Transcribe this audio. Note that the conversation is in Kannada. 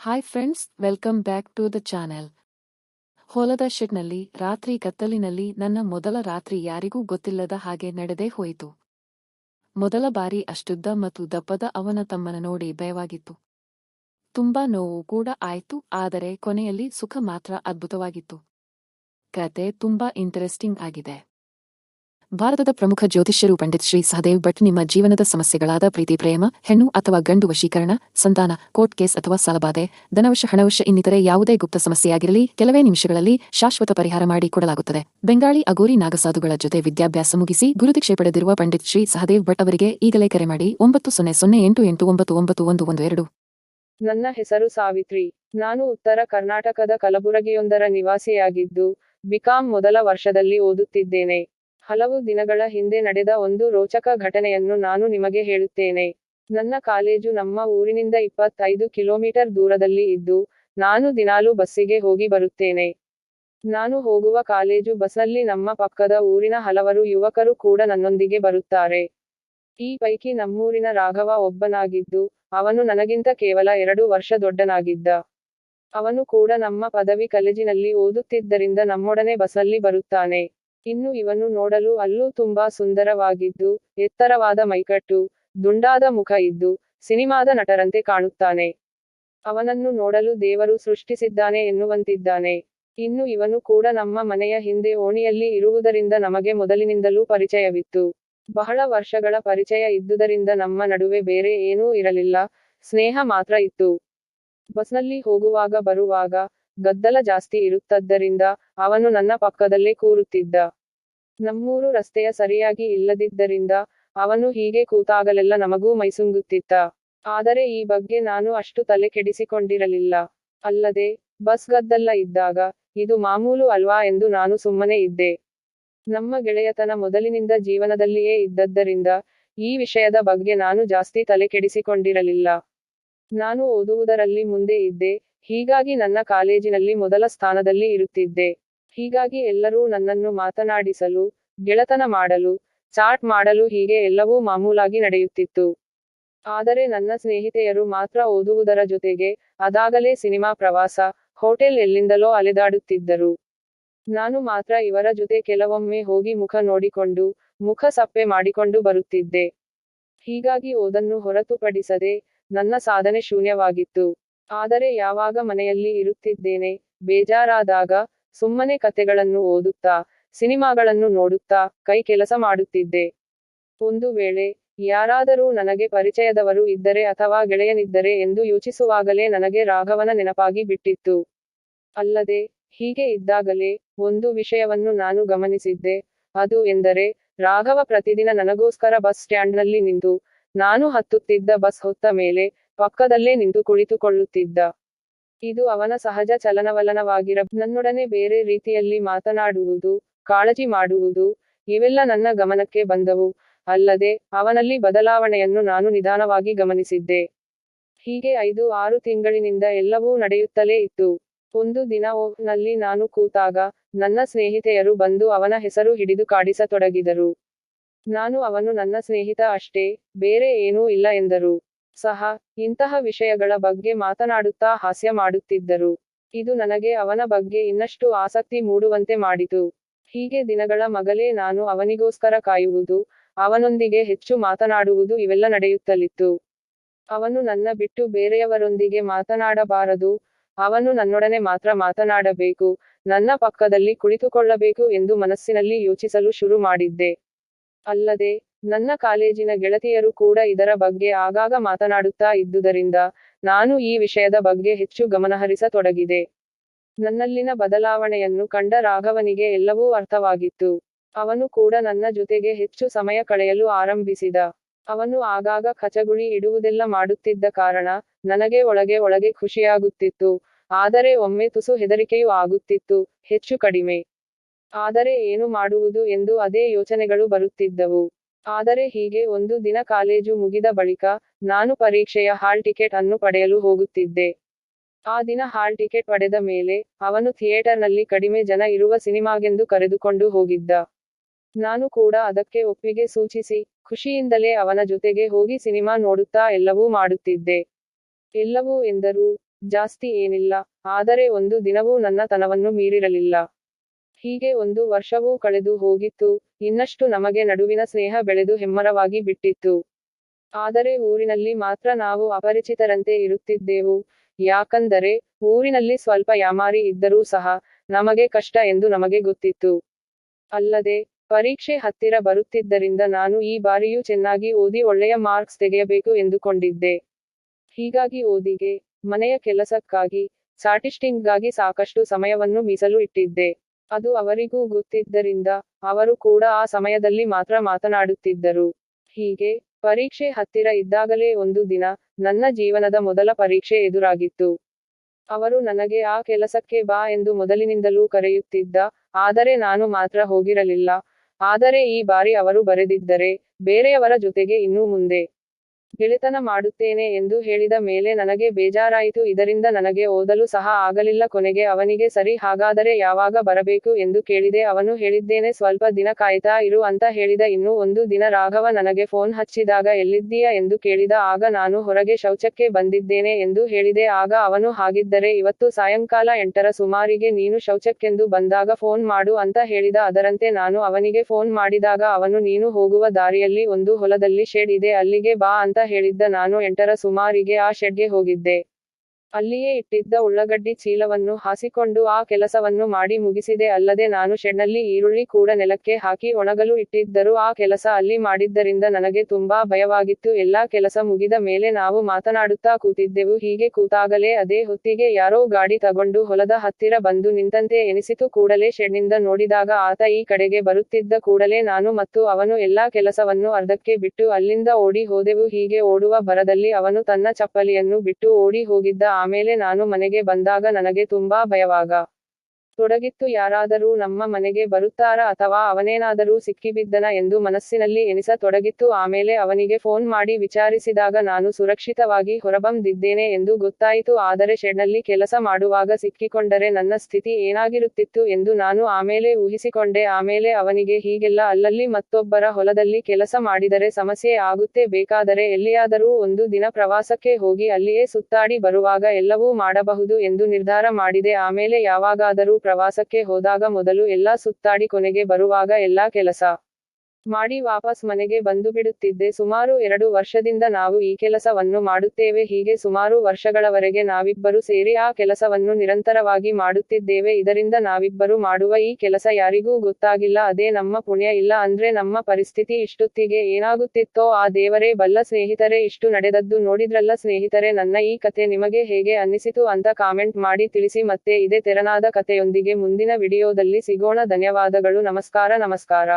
Hi friends welcome back to the channel ಹೊಲದ ಶೆಡ್ನಲ್ಲಿ, ರಾತ್ರಿ ಕತ್ತಲಿನಲ್ಲಿ ನನ್ನ ಮೊದಲ ರಾತ್ರಿ ಯಾರಿಗೂ ಗೊತ್ತಿಲ್ಲದ ಹಾಗೆ ನಡೆದೇ ಹೋಯಿತು. ಮೊದಲ ಬಾರಿ ಅಷ್ಟುದ್ದ ಮತ್ತು ದಪ್ಪದ ಅವನ ತಮ್ಮನ ನೋಡಿ ಭಯವಾಗಿತ್ತು. ತುಂಬಾ ನೋವು ಕೂಡ ಆಯಿತು, ಆದರೆ ಕೊನೆಯಲ್ಲಿ ಸುಖ ಮಾತ್ರ ಅದ್ಭುತವಾಗಿತ್ತು. ಕತೆ ತುಂಬಾ ಇಂಟರೆಸ್ಟಿಂಗ್ ಆಗಿದೆ. ಭಾರತದ ಪ್ರಮುಖ ಜ್ಯೋತಿಷ್ಯರು ಪಂಡಿತ್ ಶ್ರೀ ಸಹದೇವ್ ಭಟ್ ನಿಮ್ಮ ಜೀವನದ ಸಮಸ್ಯೆಗಳಾದ ಪ್ರೀತಿ, ಪ್ರೇಮ, ಹೆಣ್ಣು ಅಥವಾ ಗಂಡು ವಶೀಕರಣ, ಸಂತಾನ, ಕೋರ್ಟ್ ಕೇಸ್ ಅಥವಾ ಸಾಲಬಾಧೆ, ಧನವಶ, ಹಣವಶ ಇನ್ನಿತರೆ ಯಾವುದೇ ಗುಪ್ತ ಸಮಸ್ಯೆಯಾಗಿರಲಿ, ಕೆಲವೇ ನಿಮಿಷಗಳಲ್ಲಿ ಶಾಶ್ವತ ಪರಿಹಾರ ಮಾಡಿ ಕೊಡಲಾಗುತ್ತದೆ. ಬೆಂಗಾಳಿ ಅಗೋರಿ ನಾಗಸಾಧುಗಳ ಜೊತೆ ವಿದ್ಯಾಭ್ಯಾಸ ಮುಗಿಸಿ ಗುರುದೀಕ್ಷೆ ಪಡೆದಿರುವ ಪಂಡಿತ್ ಶ್ರೀ ಸಹದೇವ್ ಭಟ್ ಅವರಿಗೆ ಈಗಲೇ ಕರೆ ಮಾಡಿ ಒಂಬತ್ತು ಸೊನ್ನೆ ಸೊನ್ನೆ ಎಂಟು ಎಂಟು ಒಂಬತ್ತು ಒಂಬತ್ತು ಒಂದು ಒಂದು ಎರಡು. ನನ್ನ ಹೆಸರು ಸಾವಿತ್ರಿ. ನಾನು ಉತ್ತರ ಕರ್ನಾಟಕದ ಕಲಬುರಗಿಯೊಂದರ ನಿವಾಸಿಯಾಗಿದ್ದು ಬಿಕಾಂ ಮೊದಲ ವರ್ಷದಲ್ಲಿ ಓದುತ್ತಿದ್ದೇನೆ. ಹಲವು ದಿನಗಳ ಹಿಂದೆ ನಡೆದ ಒಂದು ರೋಚಕ ಘಟನೆಯನ್ನು ನಾನು ನಿಮಗೆ ಹೇಳುತ್ತೇನೆ. ನನ್ನ ಕಾಲೇಜು ನಮ್ಮ ಊರಿನಿಂದ ಇಪ್ಪತ್ತೈದು ಕಿಲೋಮೀಟರ್ ದೂರದಲ್ಲಿ ಇದ್ದು, ನಾನು ದಿನಾಲು ಬಸ್ಸಿಗೆ ಹೋಗಿ ಬರುತ್ತೇನೆ. ನಾನು ಹೋಗುವ ಕಾಲೇಜು ಬಸ್ನಲ್ಲಿ ನಮ್ಮ ಪಕ್ಕದ ಊರಿನ ಹಲವರು ಯುವಕರು ಕೂಡ ನನ್ನೊಂದಿಗೆ ಬರುತ್ತಾರೆ. ಈ ಪೈಕಿ ನಮ್ಮೂರಿನ ರಾಘವ ಒಬ್ಬನಾಗಿದ್ದು, ಅವನು ನನಗಿಂತ ಕೇವಲ ಎರಡು ವರ್ಷ ದೊಡ್ಡನಾಗಿದ್ದ. ಅವನು ಕೂಡ ನಮ್ಮ ಪದವಿ ಕಾಲೇಜಿನಲ್ಲಿ ಓದುತ್ತಿದ್ದರಿಂದ ನಮ್ಮೊಡನೆ ಬಸ್ಸಲ್ಲಿ ಬರುತ್ತಾನೆ. ಇನ್ನು ಇವನು ನೋಡಲು ಅಲ್ಲೂ ತುಂಬಾ ಸುಂದರವಾಗಿದ್ದು, ಎತ್ತರವಾದ ಮೈಕಟ್ಟು, ದುಂಡಾದ ಮುಖ ಇದ್ದು, ಸಿನಿಮಾದ ನಟರಂತೆ ಕಾಣುತ್ತಾನೆ. ಅವನನ್ನು ನೋಡಲು ದೇವರು ಸೃಷ್ಟಿಸಿದ್ದಾನೆ ಎನ್ನುವಂತಿದ್ದಾನೆ. ಇನ್ನು ಇವನು ಕೂಡ ನಮ್ಮ ಮನೆಯ ಹಿಂದೆ ಓಣಿಯಲ್ಲಿ ಇರುವುದರಿಂದ ನಮಗೆ ಮೊದಲಿನಿಂದಲೂ ಪರಿಚಯವಿತ್ತು. ಬಹಳ ವರ್ಷಗಳ ಪರಿಚಯ ಇದ್ದುದರಿಂದ ನಮ್ಮ ನಡುವೆ ಬೇರೆ ಏನೂ ಇರಲಿಲ್ಲ. ಸ್ನೇಹ ಮಾತ್ರ ಇತ್ತು. ಬಸ್ನಲ್ಲಿ ಹೋಗುವಾಗ ಬರುವಾಗ ಗದ್ದಲ ಜಾಸ್ತಿ ಇರುತ್ತದ್ದರಿಂದ ಅವನು ನನ್ನ ಪಕ್ಕದಲ್ಲೇ ಕೂರುತ್ತಿದ್ದ. ನಮ್ಮೂರು ರಸ್ತೆಯ ಸರಿಯಾಗಿ ಇಲ್ಲದಿದ್ದರಿಂದ ಅವನು ಹೀಗೆ ಕೂತಾಗಲೆಲ್ಲ ನಮಗೂ ಮೈಸುಂಗುತ್ತಿತ್ತ. ಆದರೆ ಈ ಬಗ್ಗೆ ನಾನು ಅಷ್ಟು ತಲೆ ಕೆಡಿಸಿಕೊಂಡಿರಲಿಲ್ಲ ಅಲ್ಲದೆ, ಬಸ್ ಗದ್ದಲ್ಲ ಇದ್ದಾಗ ಇದು ಮಾಮೂಲು ಅಲ್ವಾ ಎಂದು ನಾನು ಸುಮ್ಮನೆ ಇದ್ದೆ. ನಮ್ಮ ಗೆಳೆಯತನ ಮೊದಲಿನಿಂದ ಜೀವನದಲ್ಲಿಯೇ ಇದ್ದದ್ದರಿಂದ ಈ ವಿಷಯದ ಬಗ್ಗೆ ನಾನು ಜಾಸ್ತಿ ತಲೆ ಕೆಡಿಸಿಕೊಂಡಿರಲಿಲ್ಲ ನಾನು ಓದುವುದರಲ್ಲಿ ಮುಂದೆ ಇದ್ದೆ ಹೀಗಾಗಿ ನನ್ನ ಕಾಲೇಜಿನಲ್ಲಿ ಮೊದಲ ಸ್ಥಾನದಲ್ಲಿ ಇರುತ್ತಿದ್ದೆ. ಹೀಗಾಗಿ ಎಲ್ಲರೂ ನನ್ನನ್ನು ಮಾತನಾಡಿಸಲು, ಗೆಳತನ ಮಾಡಲು, ಚಾಟ್ ಮಾಡಲು ಹೀಗೆ ಎಲ್ಲವೂ ಮಾಮೂಲಾಗಿ ನಡೆಯುತ್ತಿತ್ತು. ಆದರೆ ನನ್ನ ಸ್ನೇಹಿತೆಯರು ಮಾತ್ರ ಓದುವುದರ ಜೊತೆಗೆ ಅದಾಗಲೇ ಸಿನಿಮಾ ಪ್ರವಾಸ, ಹೋಟೆಲ್ ಎಲ್ಲಿಂದಲೋ ಅಲೆದಾಡುತ್ತಿದ್ದರು. ನಾನು ಮಾತ್ರ ಇವರ ಜೊತೆ ಕೆಲವೊಮ್ಮೆ ಹೋಗಿ ಮುಖ ನೋಡಿಕೊಂಡು, ಮುಖ ಸಪ್ಪೆ ಮಾಡಿಕೊಂಡು ಬರುತ್ತಿದ್ದೆ. ಹೀಗಾಗಿ ಓದನ್ನು ಹೊರತುಪಡಿಸದೆ ನನ್ನ ಸಾಧನೆ ಶೂನ್ಯವಾಗಿತ್ತು. ಆದರೆ ಯಾವಾಗ ಮನೆಯಲ್ಲಿ ಇರುತ್ತಿದ್ದೇನೆ, ಬೇಜಾರಾದಾಗ ಸುಮ್ಮನೆ ಕತೆಗಳನ್ನು ಓದುತ್ತಾ, ಸಿನಿಮಾಗಳನ್ನು ನೋಡುತ್ತಾ, ಕೈ ಕೆಲಸ ಮಾಡುತ್ತಿದ್ದೆ. ಒಂದು ವೇಳೆ ಯಾರಾದರೂ ನನಗೆ ಪರಿಚಯದವರು ಇದ್ದರೆ ಅಥವಾ ಗೆಳೆಯನಿದ್ದರೆ ಎಂದು ಯೋಚಿಸುವಾಗಲೇ ನನಗೆ ರಾಘವನ ನೆನಪಾಗಿ ಬಿಟ್ಟಿತ್ತು. ಅಲ್ಲದೆ, ಹೀಗೆ ಇದ್ದಾಗಲೇ ಒಂದು ವಿಷಯವನ್ನು ನಾನು ಗಮನಿಸಿದ್ದೆ. ಅದು ಎಂದರೆ, ರಾಘವ ಪ್ರತಿದಿನ ನನಗೋಸ್ಕರ ಬಸ್ ಸ್ಟ್ಯಾಂಡ್ನಲ್ಲಿ ನಿಂತು, ನಾನು ಹತ್ತುತ್ತಿದ್ದ ಬಸ್ ಹೊತ್ತ ಮೇಲೆ ಪಕ್ಕದಲ್ಲೇ ನಿಂತು ಕುಳಿತುಕೊಳ್ಳುತ್ತಿದ್ದ. ಇದು ಅವನ ಸಹಜ ಚಲನವಲನವಾಗಿರ ನನ್ನೊಡನೆ ಬೇರೆ ರೀತಿಯಲ್ಲಿ ಮಾತನಾಡುವುದು, ಕಾಳಜಿ ಮಾಡುವುದು, ಇವೆಲ್ಲ ನನ್ನ ಗಮನಕ್ಕೆ ಬಂದವು. ಅಲ್ಲದೆ, ಅವನಲ್ಲಿ ಬದಲಾವಣೆಯನ್ನು ನಾನು ನಿಧಾನವಾಗಿ ಗಮನಿಸಿದ್ದೆ. ಹೀಗೆ ಐದು, ಆರು ತಿಂಗಳಿನಿಂದ ಎಲ್ಲವೂ ನಡೆಯುತ್ತಲೇ ಇತ್ತು. ಒಂದು ದಿನ ನಲ್ಲಿ ನಾನು ಕೂತಾಗ, ನನ್ನ ಸ್ನೇಹಿತೆಯರು ಬಂದು ಅವನ ಹೆಸರು ಹಿಡಿದು ಕಾಡಿಸತೊಡಗಿದರು. ನಾನು ಅವನು ನನ್ನ ಸ್ನೇಹಿತ ಅಷ್ಟೇ, ಬೇರೆ ಏನೂ ಇಲ್ಲ ಎಂದರು. ಸಹ ಇಂತಹ ವಿಷಯಗಳ ಬಗ್ಗೆ ಮಾತನಾಡುತ್ತಾ ಹಾಸ್ಯ ಮಾಡುತ್ತಿದ್ದರು. ಇದು ನನಗೆ ಅವನ ಬಗ್ಗೆ ಇನ್ನಷ್ಟು ಆಸಕ್ತಿ ಮೂಡುವಂತೆ ಮಾಡಿತು. ಹೀಗೆ ದಿನಗಳ ಮಗಲೇ ನಾನು ಅವನಿಗೋಸ್ಕರ ಕಾಯುವುದು, ಅವನೊಂದಿಗೆ ಹೆಚ್ಚು ಮಾತನಾಡುವುದು ಇವೆಲ್ಲ ನಡೆಯುತ್ತಲಿತ್ತು. ಅವನು ನನ್ನ ಬಿಟ್ಟು ಬೇರೆಯವರೊಂದಿಗೆ ಮಾತನಾಡಬಾರದು, ಅವನು ನನ್ನೊಡನೆ ಮಾತ್ರ ಮಾತನಾಡಬೇಕು, ನನ್ನ ಪಕ್ಕದಲ್ಲಿ ಕುಳಿತುಕೊಳ್ಳಬೇಕು ಎಂದು ಮನಸ್ಸಿನಲ್ಲಿ ಯೋಚಿಸಲು ಶುರು ಮಾಡಿದ್ದೆ. ಅಲ್ಲದೆ ನನ್ನ ಕಾಲೇಜಿನ ಗೆಳತಿಯರು ಕೂಡ ಇದರ ಬಗ್ಗೆ ಆಗಾಗ ಮಾತನಾಡುತ್ತಾ ಇದ್ದುದರಿಂದ ನಾನು ಈ ವಿಷಯದ ಬಗ್ಗೆ ಹೆಚ್ಚು ಗಮನಹರಿಸತೊಡಗಿದೆ. ನನ್ನಲ್ಲಿನ ಬದಲಾವಣೆಯನ್ನು ಕಂಡ ರಾಘವನಿಗೆ ಎಲ್ಲವೂ ಅರ್ಥವಾಗಿತ್ತು. ಅವನು ಕೂಡ ನನ್ನ ಜೊತೆಗೆ ಹೆಚ್ಚು ಸಮಯ ಕಳೆಯಲು ಆರಂಭಿಸಿದ. ಅವನು ಆಗಾಗ ಕಚಗುಳಿ ಇಡುವುದೆಲ್ಲ ಮಾಡುತ್ತಿದ್ದ ಕಾರಣ ನನಗೆ ಒಳಗೆ ಒಳಗೆ ಖುಷಿಯಾಗುತ್ತಿತ್ತು. ಆದರೆ ಒಮ್ಮೆ ತುಸು ಹೆದರಿಕೆಯೂ ಆಗುತ್ತಿತ್ತು, ಹೆಚ್ಚು ಕಡಿಮೆ. ಆದರೆ ಏನು ಮಾಡುವುದು ಎಂದು ಅದೇ ಯೋಚನೆಗಳು ಬರುತ್ತಿದ್ದವು. ಆದರೆ ಹೀಗೆ ಒಂದು ದಿನ ಕಾಲೇಜು ಮುಗಿದ ಬಳಿಕ ನಾನು ಪರೀಕ್ಷೆಯ ಹಾಲ್ ಟಿಕೆಟ್ ಅನ್ನು ಪಡೆಯಲು ಹೋಗುತ್ತಿದ್ದೆ. ಆ ದಿನ ಹಾಲ್ ಟಿಕೆಟ್ ಪಡೆದ ಮೇಲೆ ಅವನು ಥಿಯೇಟರ್ನಲ್ಲಿ ಕಡಿಮೆ ಜನ ಇರುವ ಸಿನಿಮಾಗೆಂದು ಕರೆದುಕೊಂಡು ಹೋಗಿದ್ದ. ನಾನು ಕೂಡ ಅದಕ್ಕೆ ಒಪ್ಪಿಗೆ ಸೂಚಿಸಿ, ಖುಷಿಯಿಂದಲೇ ಅವನ ಜೊತೆಗೆ ಹೋಗಿ ಸಿನಿಮಾ ನೋಡುತ್ತಾ ಎಲ್ಲವೂ ಮಾಡುತ್ತಿದ್ದೆ. ಎಲ್ಲವೂ ಎಂದರೂ ಜಾಸ್ತಿ ಏನಿಲ್ಲ, ಆದರೆ ಒಂದು ದಿನವೂ ನನ್ನ ತನವನ್ನು ಮೀರಿರಲಿಲ್ಲ. ಹೀಗೆ ಒಂದು ವರ್ಷವೂ ಕಳೆದು ಹೋಗಿತ್ತು. ಇನ್ನಷ್ಟು ನಮಗೆ ನಡುವಿನ ಸ್ನೇಹ ಬೆಳೆದು ಹೆಮ್ಮರವಾಗಿ ಬಿಟ್ಟಿತ್ತು. ಆದರೆ ಊರಿನಲ್ಲಿ ಮಾತ್ರ ನಾವು ಅಪರಿಚಿತರಂತೆ ಇರುತ್ತಿದ್ದೆವು. ಯಾಕಂದರೆ ಊರಿನಲ್ಲಿ ಸ್ವಲ್ಪ ಯಾಮಾರಿ ಇದ್ದರೂ ಸಹ ನಮಗೆ ಕಷ್ಟ ಎಂದು ನಮಗೆ ಗೊತ್ತಿತ್ತು. ಅಲ್ಲದೆ ಪರೀಕ್ಷೆ ಹತ್ತಿರ ಬರುತ್ತಿದ್ದರಿಂದ ನಾನು ಈ ಬಾರಿಯೂ ಚೆನ್ನಾಗಿ ಓದಿ ಒಳ್ಳೆಯ ಮಾರ್ಕ್ಸ್ ತೆಗೆಯಬೇಕು ಎಂದುಕೊಂಡಿದ್ದೆ. ಹೀಗಾಗಿ ಓದಿಗೆ, ಮನೆಯ ಕೆಲಸಕ್ಕಾಗಿ, ಸಾಟಿಸ್ಟಿಂಗ್ಗಾಗಿ ಸಾಕಷ್ಟು ಸಮಯವನ್ನು ಮೀಸಲು ಇಟ್ಟಿದ್ದೆ. ಅದು ಅವರಿಗೂ ಗೊತ್ತಿದ್ದರಿಂದ ಅವರು ಕೂಡ ಆ ಸಮಯದಲ್ಲಿ ಮಾತ್ರ ಮಾತನಾಡುತ್ತಿದ್ದರು. ಹೀಗೆ ಪರೀಕ್ಷೆ ಹತ್ತಿರ ಇದ್ದಾಗಲೇ ಒಂದು ದಿನ ನನ್ನ ಜೀವನದ ಮೊದಲ ಪರೀಕ್ಷೆ ಎದುರಾಗಿತ್ತು. ಅವರು ನನಗೆ, ಆ ಕೆಲಸಕ್ಕೆ ಬಾ ಎಂದು ಮೊದಲಿನಿಂದಲೂ ಕರೆಯುತ್ತಿದ್ದ, ಆದರೆ ನಾನು ಮಾತ್ರ ಹೋಗಿರಲಿಲ್ಲ. ಆದರೆ ಈ ಬಾರಿ ಅವರು ಬರೆದಿದ್ದರೆ ಬೇರೆಯವರ ಜೊತೆಗೆ ಇನ್ನೂ ಮುಂದೆ. ಗೆಳೆತನ ಮಾಡುತ್ತೇನೆ ಎಂದು ಹೇಳಿದ ಮೇಲೆ ನನಗೆ ಬೇಜಾರಾಯಿತು. ಇದರಿಂದ ನನಗೆ ಓದಲು ಸಹ ಆಗಲಿಲ್ಲ. ಕೊನೆಗೆ ಅವನಿಗೆ, ಸರಿ, ಹಾಗಾದರೆ ಯಾವಾಗ ಬರಬೇಕು ಎಂದು ಕೇಳಿದೆ. ಅವನು ಹೇಳಿದ್ದೇನೆ, ಸ್ವಲ್ಪ ದಿನ ಕಾಯ್ತಾ ಇರು ಅಂತ ಹೇಳಿದ. ಇನ್ನೂ ಒಂದು ದಿನ ರಾಘವ ನನಗೆ ಫೋನ್ ಹಚ್ಚಿದಾಗ, ಎಲ್ಲಿದ್ದೀಯಾ? ಎಂದು ಕೇಳಿದ. ಆಗ ನಾನು ಹೊರಗೆ ಶೌಚಕ್ಕೆ ಬಂದಿದ್ದೇನೆ ಎಂದು ಹೇಳಿದೆ. ಆಗ ಅವನು, ಹಾಗಿದ್ದರೆ ಇವತ್ತು ಸಾಯಂಕಾಲ ಎಂಟರ ಸುಮಾರಿಗೆ ನೀನು ಶೌಚಕ್ಕೆಂದು ಬಂದಾಗ ಫೋನ್ ಮಾಡು ಅಂತ ಹೇಳಿದ. ಅದರಂತೆ ನಾನು ಅವನಿಗೆ ಫೋನ್ ಮಾಡಿದಾಗ, ಅವನು ನೀನು ಹೋಗುವ ದಾರಿಯಲ್ಲಿ ಒಂದು ಹೊಲದಲ್ಲಿ ಶೇಡ್ ಇದೆ. ಅಲ್ಲಿಗೆ ಬಾ ಅಂತ ಹೇಳಿದ್ದ ನಾನು ಎಂಟರ ಸುಮಾರಿಗೆ ಆ ಶೆಡ್ಗೆ ಹೋಗಿದ್ದೆ. ಅಲ್ಲಿಯೇ ಇಟ್ಟಿದ್ದ ಉಳ್ಳಗಡ್ಡಿ ಚೀಲವನ್ನು ಹಾಸಿಕೊಂಡು ಆ ಕೆಲಸವನ್ನು ಮಾಡಿ ಮುಗಿಸಿದೆ. ಅಲ್ಲದೆ ನಾನು ಶೆಡ್ನಲ್ಲಿ ಈರುಳ್ಳಿ ಕೂಡ ನೆಲಕ್ಕೆ ಹಾಕಿ ಒಣಗಲು ಇಟ್ಟಿದ್ದರು ಆ ಕೆಲಸ ಅಲ್ಲಿ ಮಾಡಿದ್ದರಿಂದ ನನಗೆ ತುಂಬಾ ಭಯವಾಗಿತ್ತು. ಎಲ್ಲಾ ಕೆಲಸ ಮುಗಿದ ಮೇಲೆ ನಾವು ಮಾತನಾಡುತ್ತಾ ಕೂತಿದ್ದೆವು. ಹೀಗೆ ಕೂತಾಗಲೇ ಅದೇ ಹೊತ್ತಿಗೆ ಯಾರೋ ಗಾಡಿ ತಗೊಂಡು ಹೊಲದ ಹತ್ತಿರ ಬಂದು ನಿಂತಂತೆ ಎನಿಸಿತು. ಕೂಡಲೇ ಶೆಡ್ನಿಂದ ನೋಡಿದಾಗ ಆತ ಈ ಕಡೆಗೆ ಬರುತ್ತಿದ್ದ ಕೂಡಲೇ ನಾನು ಮತ್ತು ಅವನು ಎಲ್ಲಾ ಕೆಲಸವನ್ನು ಅರ್ಧಕ್ಕೆ ಬಿಟ್ಟು ಅಲ್ಲಿಂದ ಓಡಿ ಹೋದೆವು. ಹೀಗೆ ಓಡುವ ಬರದಲ್ಲಿ ಅವನು ತನ್ನ ಚಪ್ಪಲಿಯನ್ನು ಬಿಟ್ಟು ಓಡಿ ಹೋಗಿದ್ದ ಆಮೇಲೆ ನಾನು ಮನೆಗೆ ಬಂದಾಗ ನನಗೆ ತುಂಬಾ ಭಯವಾಗ ತೊಡಗಿತ್ತು. ಯಾರಾದರೂ ನಮ್ಮ ಮನೆಗೆ ಬರುತ್ತಾರಾ ಅಥವಾ ಅವನೇನಾದರೂ ಸಿಕ್ಕಿಬಿದ್ದನ ಎಂದು ಮನಸ್ಸಿನಲ್ಲಿ ಎನಿಸ ತೊಡಗಿತ್ತು. ಆಮೇಲೆ ಅವನಿಗೆ ಫೋನ್ ಮಾಡಿ ವಿಚಾರಿಸಿದಾಗ, ನಾನು ಸುರಕ್ಷಿತವಾಗಿ ಹೊರಬಂದಿದ್ದೇನೆ ಎಂದು ಗೊತ್ತಾಯಿತು. ಆದರೆ ಶೆಡ್ನಲ್ಲಿ ಕೆಲಸ ಮಾಡುವಾಗ ಸಿಕ್ಕಿಕೊಂಡರೆ ನನ್ನ ಸ್ಥಿತಿ ಏನಾಗಿರುತ್ತಿತ್ತು ಎಂದು ನಾನು ಆಮೇಲೆ ಊಹಿಸಿಕೊಂಡೆ. ಆಮೇಲೆ ಅವನಿಗೆ ಹೀಗೆಲ್ಲ ಅಲ್ಲಲ್ಲಿ ಮತ್ತೊಬ್ಬರ ಹೊಲದಲ್ಲಿ ಕೆಲಸ ಮಾಡಿದರೆ ಸಮಸ್ಯೆ ಆಗುತ್ತೆ. ಬೇಕಾದರೆ ಎಲ್ಲಿಯಾದರೂ ಒಂದು ದಿನ ಪ್ರವಾಸಕ್ಕೆ ಹೋಗಿ ಅಲ್ಲಿಯೇ ಸುತ್ತಾಡಿ ಬರುವಾಗ ಎಲ್ಲವೂ ಮಾಡಬಹುದು ಎಂದು ನಿರ್ಧಾರ ಮಾಡಿದೆ. ಆಮೇಲೆ ಯಾವಾಗಾದರೂ ಪ್ರವಾಸಕ್ಕೆ ಹೋದಾಗ ಮೊದಲು ಎಲ್ಲಾ ಸುತ್ತಾಡಿ ಕೊನೆಗೆ ಬರುವಾಗ ಎಲ್ಲಾ ಕೆಲಸ. ಮಾಡಿ ವಾಪಸ್ ಮನೆಗೆ ಬಂದು ಬಿಡುತ್ತಿದ್ದೆ. ಸುಮಾರು ಎರಡು ವರ್ಷದಿಂದ ನಾವು ಈ ಕೆಲಸವನ್ನು ಮಾಡುತ್ತೇವೆ. ಹೀಗೆ ಸುಮಾರು ವರ್ಷಗಳವರೆಗೆ ನಾವಿಬ್ಬರು ಸೇರಿ ಆ ಕೆಲಸವನ್ನು ನಿರಂತರವಾಗಿ ಮಾಡುತ್ತಿದ್ದೇವೆ. ಇದರಿಂದ ನಾವಿಬ್ಬರು ಮಾಡುವ ಈ ಕೆಲಸ ಯಾರಿಗೂ ಗೊತ್ತಾಗಿಲ್ಲ. ಅದೇ ನಮ್ಮ ಪುಣ್ಯ ಇಲ್ಲ ಅಂದ್ರೆ ನಮ್ಮ ಪರಿಸ್ಥಿತಿ ಇಷ್ಟೊತ್ತಿಗೆ ಏನಾಗುತ್ತಿತ್ತೋ ಆ ದೇವರೇ, ಬಲ್ಲ ಸ್ನೇಹಿತರೆ, ಇಷ್ಟು ನಡೆದದ್ದು ನೋಡಿದ್ರಲ್ಲ ಸ್ನೇಹಿತರೆ, ನನ್ನ ಈ ಕತೆ ನಿಮಗೆ ಹೇಗೆ ಅನ್ನಿಸಿತು ಅಂತ ಕಾಮೆಂಟ್ ಮಾಡಿ ತಿಳಿಸಿ. ಮತ್ತೆ ಇದೇ ತೆರನಾದ ಕಥೆಯೊಂದಿಗೆ ಮುಂದಿನ ವಿಡಿಯೋದಲ್ಲಿ ಸಿಗೋಣ. ಧನ್ಯವಾದಗಳು. ನಮಸ್ಕಾರ ನಮಸ್ಕಾರ.